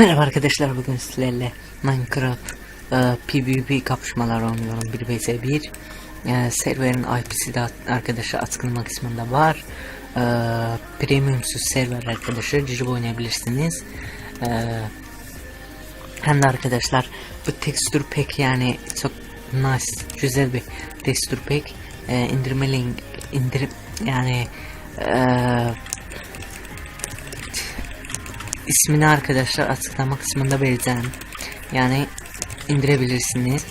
Merhaba arkadaşlar bugün sizlerle Minecraft e, PvP kapışmalar oynuyorum. 1 vs 1 e, serverin IP'si de arkadaşlar açıklama kısmında var. E, premiumsuz server arkadaşlar girip oynayabilirsiniz. E, hem de arkadaşlar bu tekstür pack yani çok nice güzel bir tekstür pack. E, indirme link indirip yani e, ismini arkadaşlar açıklama kısmında vereceğim. Yani indirebilirsiniz.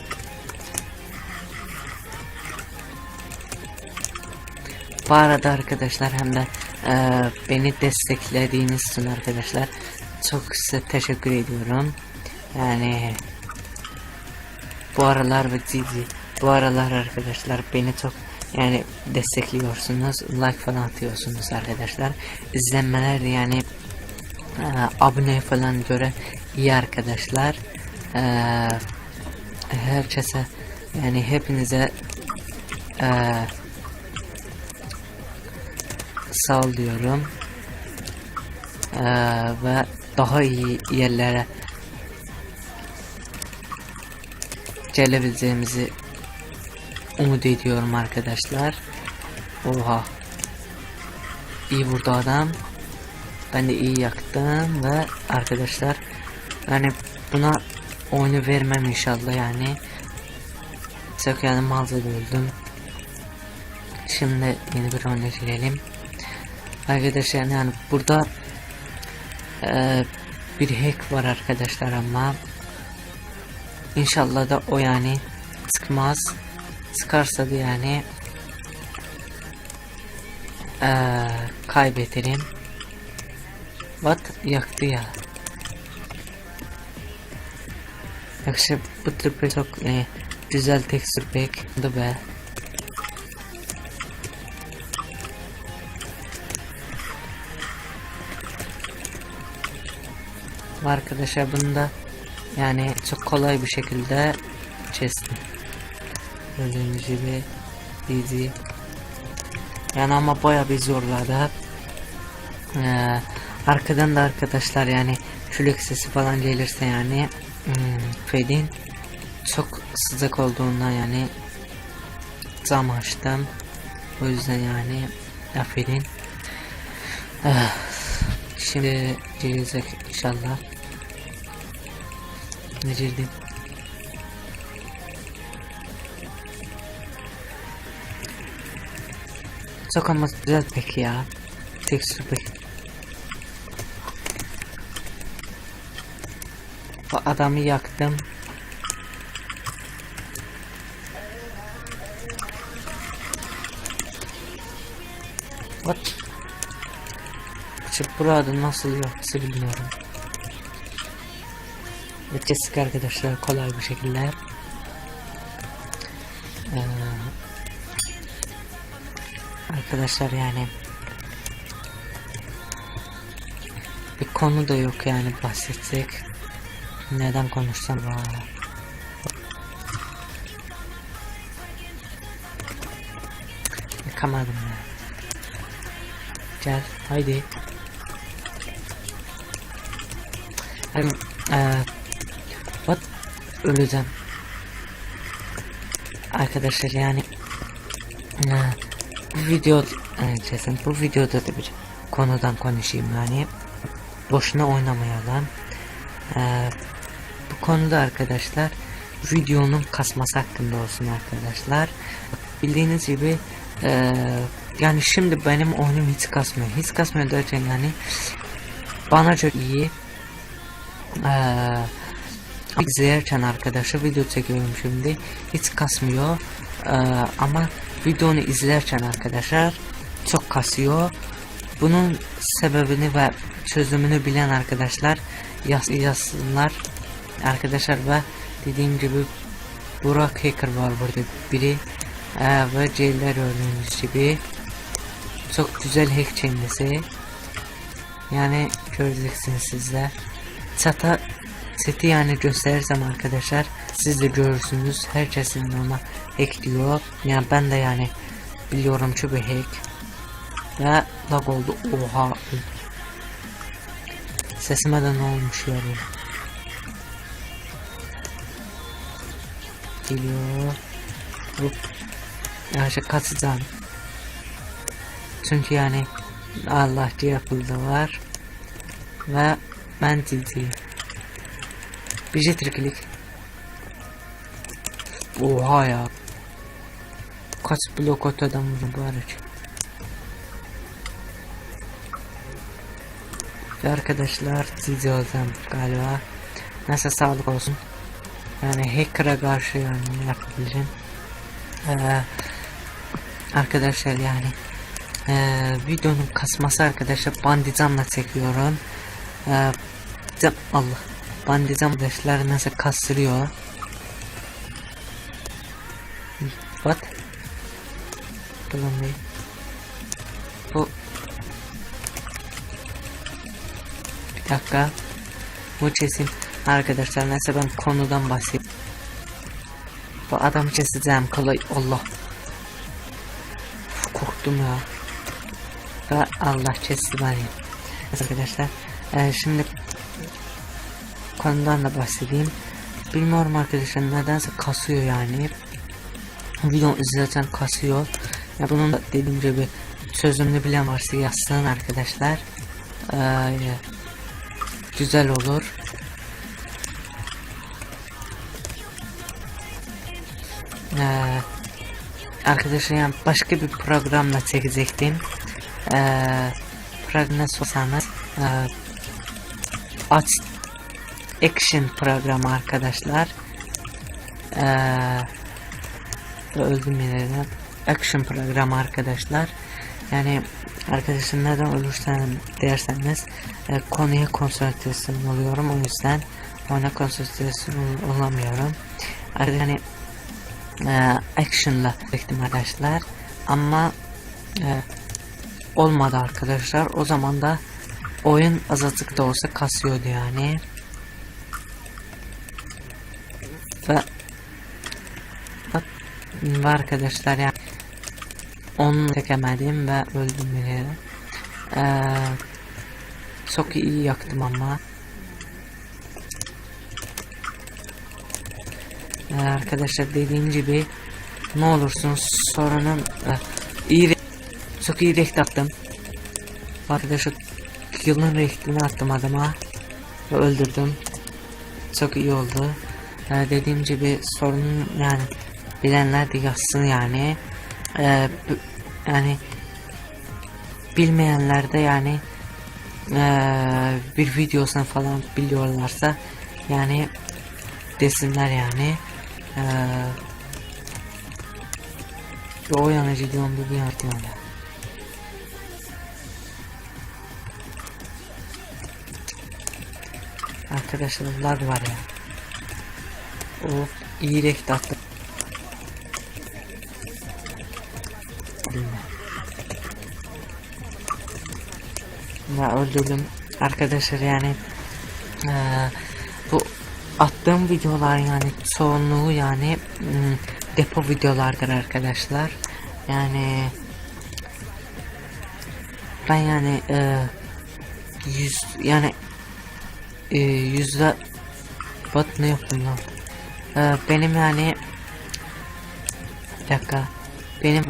Bu arada arkadaşlar hem de e, beni desteklediğiniz için arkadaşlar çok size teşekkür ediyorum. Yani bu aralar ve ciddi bu aralar arkadaşlar beni çok yani destekliyorsunuz like falan atıyorsunuz arkadaşlar izlenmeler yani ee, abone falan göre iyi arkadaşlar. Ee, herkese yani hepinize ee, sağ diyorum. Ee, ve daha iyi yerlere gelebileceğimizi umut ediyorum arkadaşlar. Oha. İyi burada adam. Ben de iyi yaktım ve arkadaşlar yani buna oyunu vermem inşallah yani. Çok yani malca öldüm. Şimdi yeni bir oyuna girelim. Arkadaşlar yani burada e, bir hack var arkadaşlar ama inşallah da o yani çıkmaz. Çıkarsa da yani e, kaybederim. What yaktı ya. Yakşı bu tür çok e, güzel texture pack da be. Arkadaşlar bunu da yani çok kolay bir şekilde kestim. Gördüğünüz gibi easy. Yani ama baya bir zorladı. Ee, Arkadan da arkadaşlar yani çülük sesi falan gelirse yani hmm, Fed'in çok sıcak olduğundan yani cam açtım. O yüzden yani affedin. Ah, şimdi gelecek inşallah. Ne girdim? Çok ama güzel peki ya. Tekstür peki. O adamı yaktım. What? Şu burada nasıl yoksa bilmiyorum. Kesik arkadaşlar kolay bir şekilde. Ee, arkadaşlar yani bir konu da yok yani bahsedecek. Neden konuşsam var? Yıkamadım ya. Gel haydi. Hem eee what öleceğim. Arkadaşlar yani eee, bu video kesin bu videoda da bir konudan konuşayım yani boşuna oynamayalım. Eee bu konuda arkadaşlar videonun kasması hakkında olsun arkadaşlar. Bildiğiniz gibi e, yani şimdi benim oyunum hiç kasmıyor. Hiç kasmıyor derken yani bana çok iyi e, izlerken arkadaşlar video çekiyorum şimdi hiç kasmıyor e, ama videonu izlerken arkadaşlar çok kasıyor. Bunun sebebini ve çözümünü bilen arkadaşlar yaz yazsınlar arkadaşlar ve dediğim gibi Burak Hacker var burada biri. Ee, ve Ceyler gördüğünüz gibi çok güzel hack kendisi yani göreceksiniz sizler. Çata seti yani gösterirsem arkadaşlar siz de görürsünüz. Herkesin ona hack diyor. Yani ben de yani biliyorum ki bir hack. Ve lag oldu. Oha. Sesime de ne olmuş ya geliyor. Hop. Yavaşça kasacağım. Çünkü yani Allah diye yapıldı var. Ve ben ciddi. Bir jetriklik. Oha ya. Kaç blok öteden. Ve arkadaşlar siz olacağım galiba. Neyse sağlık olsun. Yani hacker'a karşı yani ne yapabilirim. Ee, arkadaşlar yani ee, videonun kasması arkadaşlar bandicamla çekiyorum. Ee, Allah bandicam arkadaşlar nasıl kasırıyor. What? Bulun değil. Bu Bir dakika. Bu kesin arkadaşlar neyse ben konudan bahsedeyim. Bu adamı keseceğim kolay Allah. Korktum ya. Ve Allah beni. Neyse arkadaşlar. e, şimdi konudan da bahsedeyim. Bilmiyorum arkadaşlar nedense kasıyor yani. Video izlerken kasıyor. Ya bunun da dediğim gibi sözünü bilen varsa yazsın arkadaşlar. Ee, güzel olur. Ee, arkadaşlar yani başka bir programla çekecektim. Ee, program sorsanız e, aç action programı arkadaşlar. Ee, öldüm yine action programı arkadaşlar. Yani arkadaşlar neden olursan derseniz e, konuya konsantrasyon oluyorum o yüzden ona konsantrasyon ol- olamıyorum. Yani e, action'la çektim arkadaşlar. Ama e, olmadı arkadaşlar. O zaman da oyun azıcık da olsa kasıyordu yani. Ve ve arkadaşlar yani onu çekemedim ve öldüm bile. Ee, çok iyi yaktım ama Ee, arkadaşlar dediğim gibi ne olursun sorunun e, iyi çok iyi rekt attım. Arkadaşlar yılın rektini attım adama ve öldürdüm. Çok iyi oldu. Ee, dediğim gibi sorunun yani bilenler de yazsın yani. Ee, yani bilmeyenler de yani ee, bir videosunu falan biliyorlarsa yani desinler yani ee, bir o yanıcı diyorum bir bir artı yani. Arkadaşlar lag var ya. Of iyi rekt. Bilmem. Ya öldürdüm arkadaşlar yani bu attığım videolar yani çoğunluğu yani hmm, depo videolardır arkadaşlar. Yani ben yani eee, yüz yani eee, yüzde bat ne yaptım lan? Eee, benim yani bir dakika. Benim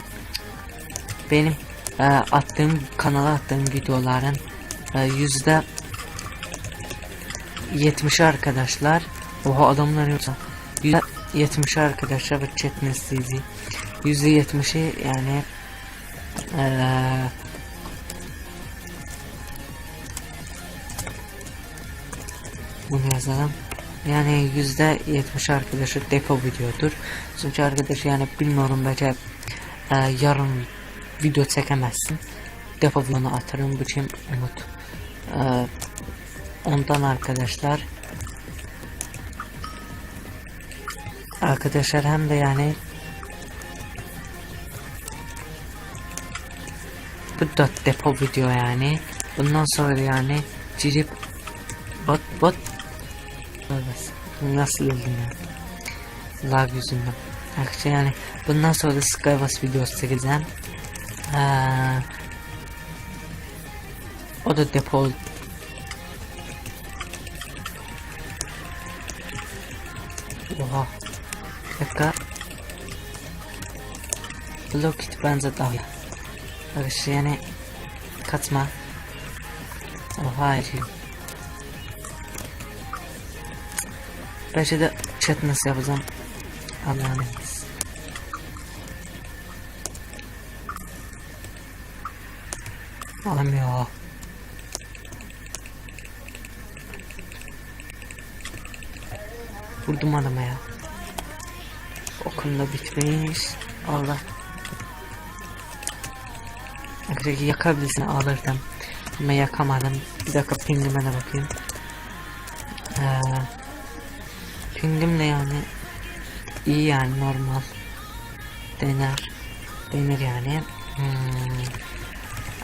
benim eee, attığım kanala attığım videoların eee, yüzde 70 arkadaşlar. Oha adamlar yoksa. Yüzde 70 arkadaşlar ve chatiniz sizi. Yüzde 70'i yani eee bunu yazalım. Yani yüzde 70 arkadaşı depo videodur. Çünkü arkadaş yani bilmiyorum belki eee, yarın video çekemezsin. Depo videonu atarım bu için unut. Eee ondan arkadaşlar arkadaşlar hem de yani bu da depo video yani bundan sonra yani girip bot bot Evet. Nasıl öldüm ya? Lag yüzünden. Arkadaşlar yani bundan sonra da Skywars videosu çekeceğim. Ee, o da depo Oha. Dakika. Blockit bence daha iyi. Arkadaşlar yani katma. Oh hayır. Belki de chat nasıl yapacağım. Allah'ın emrisi. Alamıyor. Vurdum adama ya. Okum da bitmiş. Allah. Arkadaşlar yakabilsin alırdım. Ama yakamadım. Bir dakika pingime de bakayım. Ee, pingim de yani iyi yani normal. Dener. Denir yani. Hmm.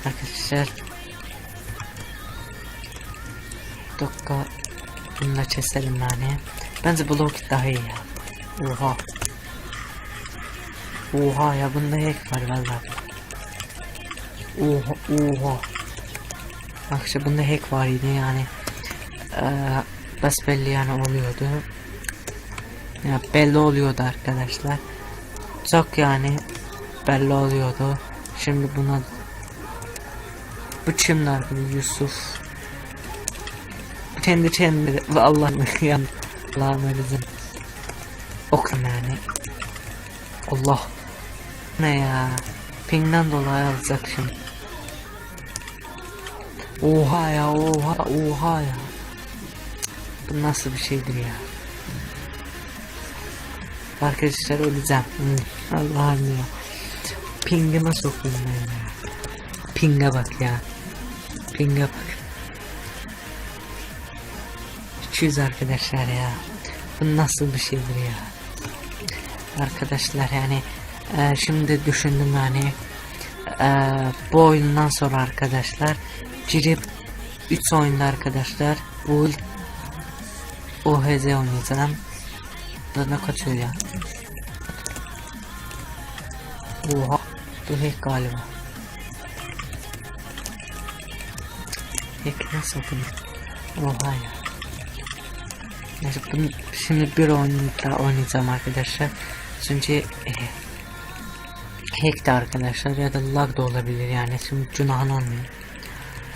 Arkadaşlar. Dakika. Bunu da keselim yani. Bence blok daha iyi ya. Oha. Oha ya bunda hack var valla. Oha oha. Bak işte bunda hack var yine yani. Ee, besbelli yani oluyordu. Ya belli oluyordu arkadaşlar. Çok yani belli oluyordu. Şimdi buna bu kimdi arkadaşlar Yusuf kendi kendine Allah'ım yani Allah'ım ölüzüm Okum yani Allah ne ya? Pingden dolayı alacak şimdi. Oha ya oha oha ya. Bu nasıl bir şeydir ya? Arkadaşlar öleceğim. Hı, Allah'ım ya. Pingime sokayım ben ya? Pinge bak ya. Pinge bak. 200 arkadaşlar ya. Bu nasıl bir şeydir ya? Arkadaşlar yani e, Şimdi düşündüm yani e, Bu oyundan sonra arkadaşlar Girip 3 oyunda arkadaşlar Bu OHZ oynayacağım. Da ne kaçıyor ya. Oha Bu hack galiba. Hack nasıl okunuyor Oha ya. Neyse bunu şimdi bir oyun daha oynayacağım arkadaşlar. Çünkü hack de arkadaşlar ya da lag da olabilir yani şimdi günahını almayın.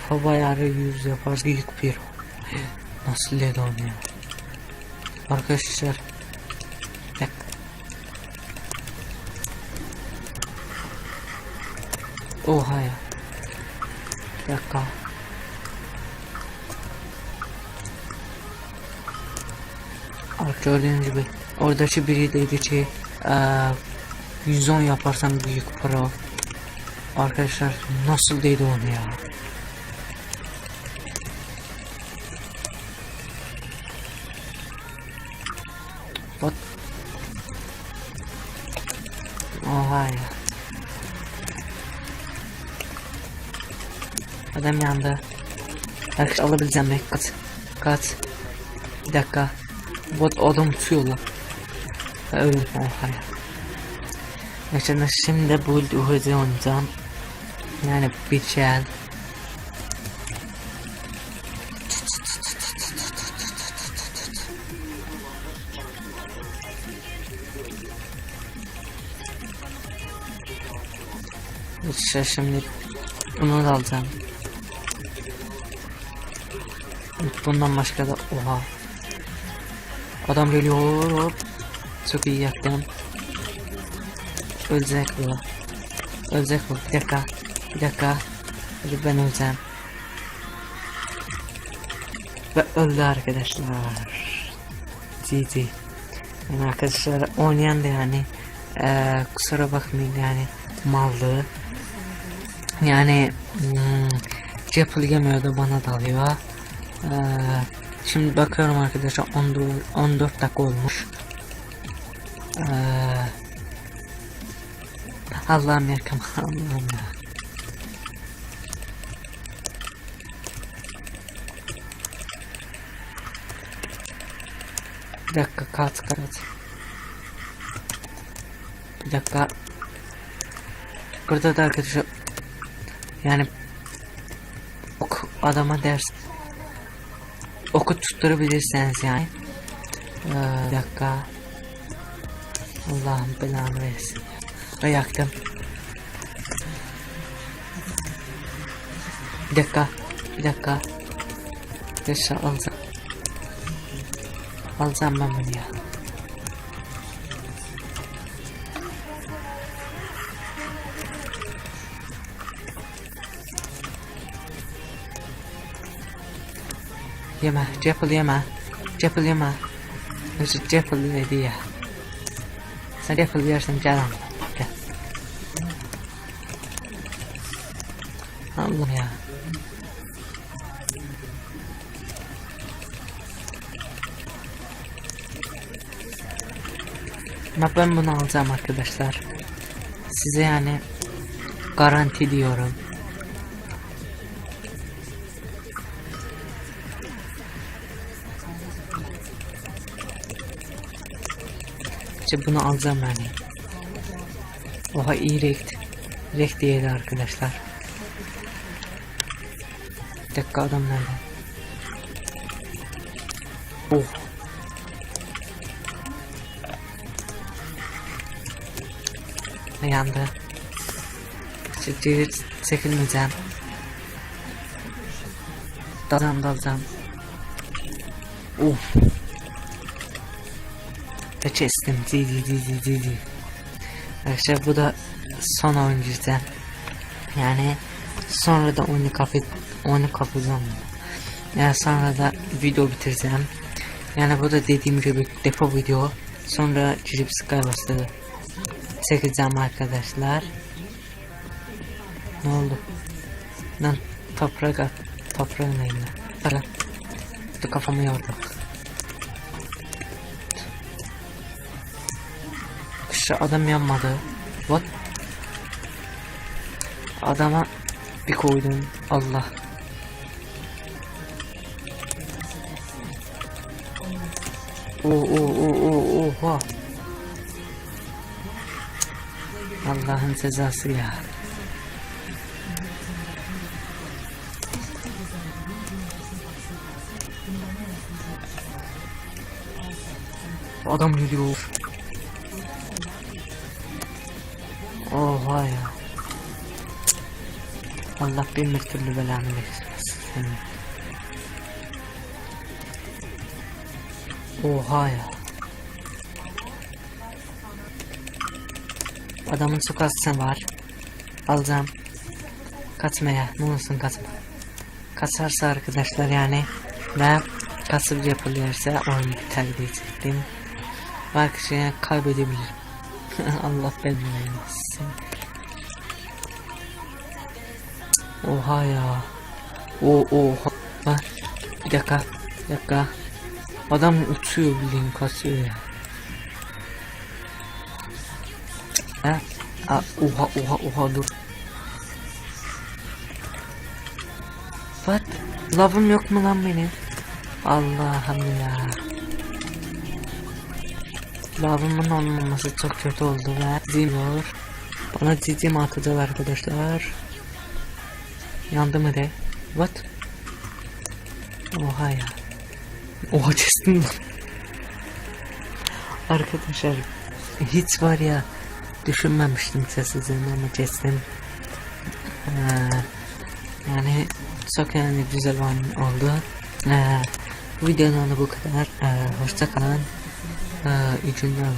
Hava ayarı 100 yaparız ilk bir. Nasıl led oynuyor? Arkadaşlar bir dakika. Oha ya. Bir dakika. Gördüğünüz gibi oradaki biri dedi ki eee 110 yaparsam büyük para Arkadaşlar nasıl dedi onu ya What? Oha ya Adam yandı Arkadaşlar alabileceğim mi? Kaç Kaç Bir dakika Bot adam tutuyor lan. Öyle oha ya. Mesela şimdi bu uhudi oynayacağım. Yani bir şey. İşte şimdi bunu da alacağım. Bundan başka da oha Adam geliyor. Çok iyi yaptım. Ölecek bu. Ölecek bu. Bir dakika. Bir dakika. Hadi ben öleceğim. Ve öldü arkadaşlar. GG. Yani arkadaşlar oynayan da yani ee, kusura bakmayın yani mallığı. Yani hmm, yapılgamıyordu bana dalıyor. Eee Şimdi bakıyorum arkadaşlar 14, 14 dakika olmuş. Ee, Allah'ım yakam Allah'ım ya. Bir dakika kat kat. Bir dakika. Burada da arkadaşlar yani ok adama ders oku tutturabilirseniz yani. Ee, bir dakika. Allah'ım belanı versin. Ve yaktım. Bir dakika. Bir dakika. Dışarı alacağım. Alacağım ben bunu ya. Yeme, Jekyll yeme. Jekyll yeme. Özür Jekyll dedi ya. Sen Jekyll yersin gel Ama ben bunu alacağım arkadaşlar. Size yani garanti diyorum. İşte bunu alacağım yani. Oha iyi rekt. Rekt değil arkadaşlar. Bir dakika adam nerede? Oh. Yandı? Çekil, çekilmeyeceğim. Dalacağım dalacağım. Of. Ve kestim. Di di di di di di. Arkadaşlar bu da son oyun cidden. Yani sonra da oyunu kapı oyunu kapatacağım. Yani sonra da video bitireceğim. Yani bu da dediğim gibi depo video. Sonra girip Skybus'ta çekeceğim arkadaşlar. Ne oldu? Lan toprak at. Toprağın eline. Ara. Dur kafamı yordu. Şu adam yanmadı. What? Adama bir koydum. Allah. Oo oo oo oo oha. Allah'ın cezası ya. Adam geliyor. Oha ya. Allah bin bir türlü belanı versin. Oha ya. Adamın sokası var. Alacağım. Kaçmaya. Ne olursun kaçma. Kaçarsa arkadaşlar yani ve kasıp yapılıyorsa oyun biter diyecektim. Belki şey kaybedebilirim. Allah belanı versin. Oha ya. O oha. Bak. Bir dakika. Bir dakika. Adam uçuyor bildiğin kasıyor ya. Ha? Aa, oha oha oha dur. What? Lavım yok mu lan benim? Allah'ım ya. Lavımın olmaması çok kötü oldu ve zilyor. Bana ciddi mi atacak arkadaşlar? Yandı mı de? What? Oha ya. Oha kestim lan. Arkadaşlar hiç var ya düşünmemiştim sessizliğini ama kestim. Ee, yani çok yani güzel oyun oldu. Ee, videonun bu kadar. Ee, hoşça kalın. Ee, iyi günler.